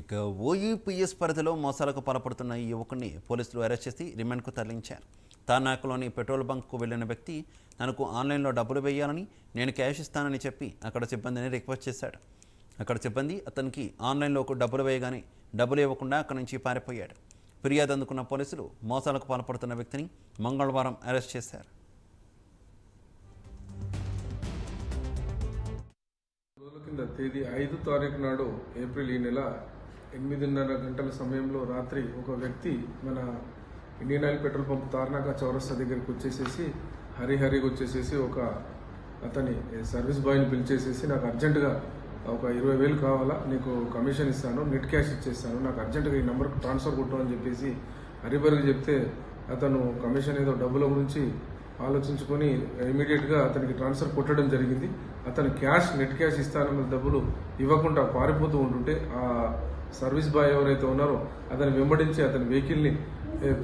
ఇక ఓయూపీఎస్ పరిధిలో మోసాలకు పాల్పడుతున్న ఈ యువకుడిని పోలీసులు అరెస్ట్ చేసి రిమాండ్కు తరలించారు. తానాకులోని పెట్రోల్ బంక్కు వెళ్ళిన వ్యక్తి తనకు ఆన్లైన్లో డబ్బులు వేయాలని నేను క్యాష్ ఇస్తానని చెప్పి అక్కడ సిబ్బందిని రిక్వెస్ట్ చేశాడు. అక్కడ సిబ్బంది అతనికి ఆన్లైన్లోకి డబ్బులు వేయగానే డబ్బులు ఇవ్వకుండా అక్కడి నుంచి పారిపోయాడు. ఫిర్యాదు అందుకున్న పోలీసులు మోసాలకు పాల్పడుతున్న వ్యక్తిని మంగళవారం అరెస్ట్ చేశారు. కింద తేదీ ఐదు తారీఖు నాడు ఏప్రిల్ ఈ నెల ఎనిమిదిన్నర గంటల సమయంలో రాత్రి ఒక వ్యక్తి మన Indian oil petrol pump Tarnaka చౌరస్తా దగ్గరికి వచ్చేసేసి హరిహరికి వచ్చేసేసి ఒక అతని సర్వీస్ బాయ్ని పిలిచేసేసి నాకు అర్జెంటుగా ఒక ఇరవై వేలు కావాలా? నీకు కమిషన్ ఇస్తాను నెట్ క్యాష్ ఇచ్చేస్తాను నాకు అర్జెంటుగా ఈ నెంబర్కి ట్రాన్స్ఫర్ కొట్టు అని చెప్పేసి హరిబర్కి చెప్తే అతను కమిషన్ ఏదో డబ్బుల గురించి ఆలోచించుకొని ఇమీడియట్గా అతనికి ట్రాన్స్ఫర్ కొట్టడం జరిగింది. అతను క్యాష్ నెట్ క్యాష్ ఇస్తానన్న డబ్బులు ఇవ్వకుండా పారిపోతూ ఉంటుంటే ఆ సర్వీస్ బాయ్ ఎవరైతే ఉన్నారో అతను వెంబడించి అతని వెహికల్ని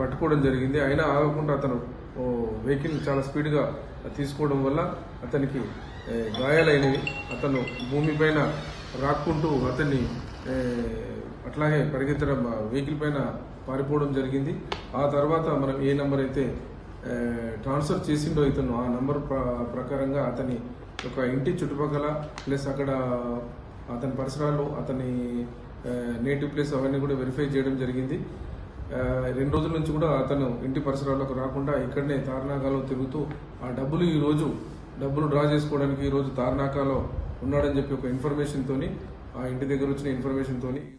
పట్టుకోవడం జరిగింది. అయినా ఆగకుండా అతను ఓ వెహికల్ చాలా స్పీడ్గా తీసుకోవడం వల్ల అతనికి గాయాలైనవి. అతను భూమిపైన రాక్కుంటూ అతన్ని అట్లాగే పరిగెత్తడం వెహికల్ పైన పారిపోవడం జరిగింది. ఆ తర్వాత మనం ఏ నెంబర్ అయితే ట్రాన్స్ఫర్ చేసిండో ఇతను ఆ నెంబర్ ప్రకారంగా అతని ఒక ఇంటి చుట్టుపక్కల ప్లస్ అక్కడ అతని పరిసరాలు అతని నేటివ్ ప్లేస్ అవన్నీ కూడా వెరిఫై చేయడం జరిగింది. రెండు రోజుల నుంచి కూడా అతను ఇంటి పరిసరాలకు రాకుండా ఇక్కడనే తార్నాకాలో తిరుగుతూ ఆ డబ్బులు ఈ రోజు డబ్బులు డ్రా చేసుకోవడానికి ఈ రోజు తార్నాకాలో ఉన్నాడని చెప్పి ఒక ఇన్ఫర్మేషన్తోని ఆ ఇంటి దగ్గర వచ్చిన ఇన్ఫర్మేషన్తోని